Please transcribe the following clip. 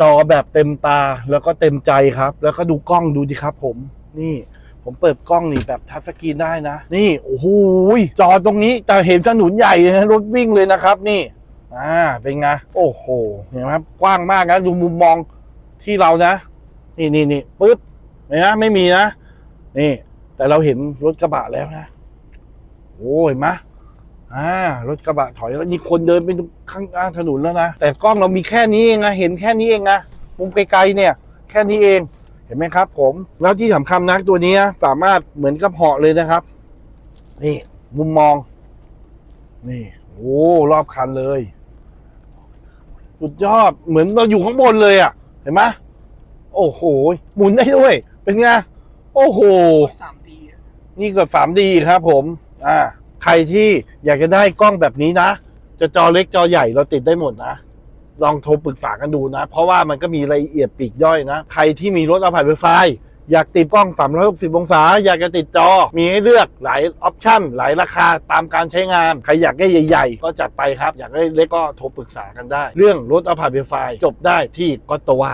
จอแบบเต็มตาแล้วก็เต็มใจครับ แล้วก็ดูกล้องดูดิครับผมนี่ผมเปิดกล้องนี่แบบทัชสกรีนได้นะ นี่โอ้โหจอตรงนี้แต่เห็นถนนใหญ่เลยนะรถวิ่งเลยนะครับ นี่อ่าเป็นไงโอ้โหเห็นไหมครับกว้างมากนะดูมุมมองที่เรานะ นี่นี่นี่ปึ๊บเห็นไหมไม่มีนะ นี่ แต่เราเห็นรถกระบะแล้วนะโอ้เห็นไหม อ่ารถกระบะถอยแล้วนี่คนเดินไปตรงข้างกลางถนนแล้วนะแต่กล้องเรามีแค่นี้เองนะเห็นแค่นี้เองนะมุมไกลๆเนี่ย แค่นี้เองเห็นไหมครับ ผม แล้วที่สำคัญนะตัวนี้นะสามารถเหมือนกับเหาะเลยนะครับ นี่ มุมมอง นี่โอ้รอบคันเลย สุดยอดเหมือนเราอยู่ข้างบนเลยอะ เห็นไหมโอ้โห หมุนได้ด้วย เป็นไง โอ้โหสามดีอะนี่ก็สามดีครับผม อ่า ใครที่อยากจะได้กล้องแบบนี้นะ จะจอเล็กจอใหญ่เราติดได้หมดนะ ลองโทรปรึกษากันดูนะ เพราะว่ามันก็มีรายละเอียดปีกย่อยนะ ใครที่มีรถเอาผ่านไฟฟ้าอยากติดกล้อง 360 องศา อยากจะติดจอ มีให้เลือกหลายออปชั่น หลายราคาตามการใช้งาน ใครอยากได้ใหญ่ ๆ ก็จัดไปครับ อยากได้เล็กก็โทรปรึกษากันได้ เรื่องรถเอาผ่านไฟฟ้าจบได้ที่ก็ตว่า